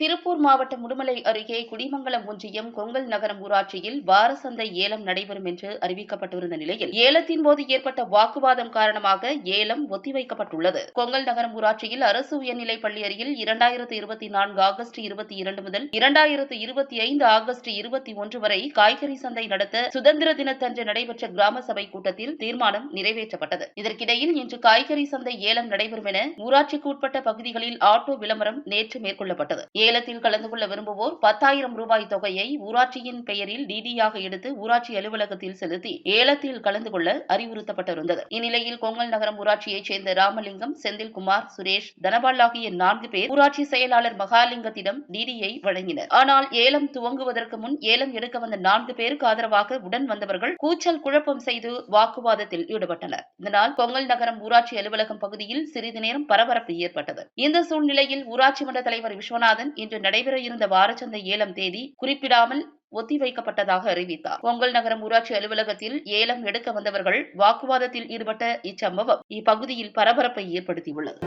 திருப்பூர் மாவட்டம் முடுமலை அருகே குடிமங்கலம் ஒன்றியம் கொங்கல் நகரம் ஊராட்சியில் வார சந்தை ஏலம் நடைபெறும் என்று அறிவிக்கப்பட்டிருந்த நிலையில் ஏலத்தின் போது ஏற்பட்ட வாக்குவாதம் காரணமாக ஏலம் ஒத்திவைக்கப்பட்டுள்ளது. கொங்கல் நகரம் ஊராட்சியில் அரசு உயர்நிலைப் பள்ளி அருகில் இரண்டாயிரத்து இருபத்தி நான்கு ஆகஸ்ட் இருபத்தி இரண்டு முதல் இரண்டாயிரத்து இருபத்தி ஐந்து ஆகஸ்ட் இருபத்தி ஒன்று வரை காய்கறி சந்தை நடத்த சுதந்திர தினத்தன்று நடைபெற்ற கிராம சபை கூட்டத்தில் தீர்மானம் நிறைவேற்றப்பட்டது. இதற்கிடையில் இன்று காய்கறி சந்தை ஏலம் நடைபெறும் என ஊராட்சிக்கு உட்பட்ட பகுதிகளில் ஆட்டோ விளம்பரம் நேற்று மேற்கொள்ளப்பட்டது. ஏலத்தில் கலந்து கொள்ள விரும்புவோர் பத்தாயிரம் ரூபாய் தொகையை ஊராட்சியின் பெயரில் டிடியாக எடுத்து ஊராட்சி அலுவலகத்தில் செலுத்தி ஏலத்தில் கலந்து கொள்ள அறிவுறுத்தப்பட்டிருந்தது. இந்நிலையில் கொங்கல் நகரம் ஊராட்சியைச் சேர்ந்த ராமலிங்கம் செந்தில்குமார் சுரேஷ் தனபால் ஆகிய நான்கு பேர் ஊராட்சி செயலாளர் மகாலிங்கத்திடம் டிடியை வழங்கினர். ஆனால் ஏலம் துவங்குவதற்கு முன் ஏலம் எடுக்க வந்த நான்கு பேருக்கு ஆதரவாக உடன் வந்தவர்கள் கூச்சல் குழப்பம் செய்து வாக்குவாதத்தில் ஈடுபட்டனர். இதனால் கொங்கல் நகரம் ஊராட்சி அலுவலகம் பகுதியில் சிறிது நேரம் பரபரப்பு ஏற்பட்டது. இந்த சூழ்நிலையில் ஊராட்சி மன்ற தலைவர் விஸ்வநாதன் இன்று நடைபெற இருந்த வாரச்சந்தை ஏலம் தேதி குறிப்பிடாமல் ஒத்திவைக்கப்பட்டதாக அறிவித்தார். பொங்கல் நகரம் ஊராட்சி அலுவலகத்தில் ஏலம் எடுக்க வந்தவர்கள் வாக்குவாதத்தில் ஈடுபட்ட இச்சம்பவம் இப்பகுதியில் பரபரப்பை ஏற்படுத்தியுள்ளது.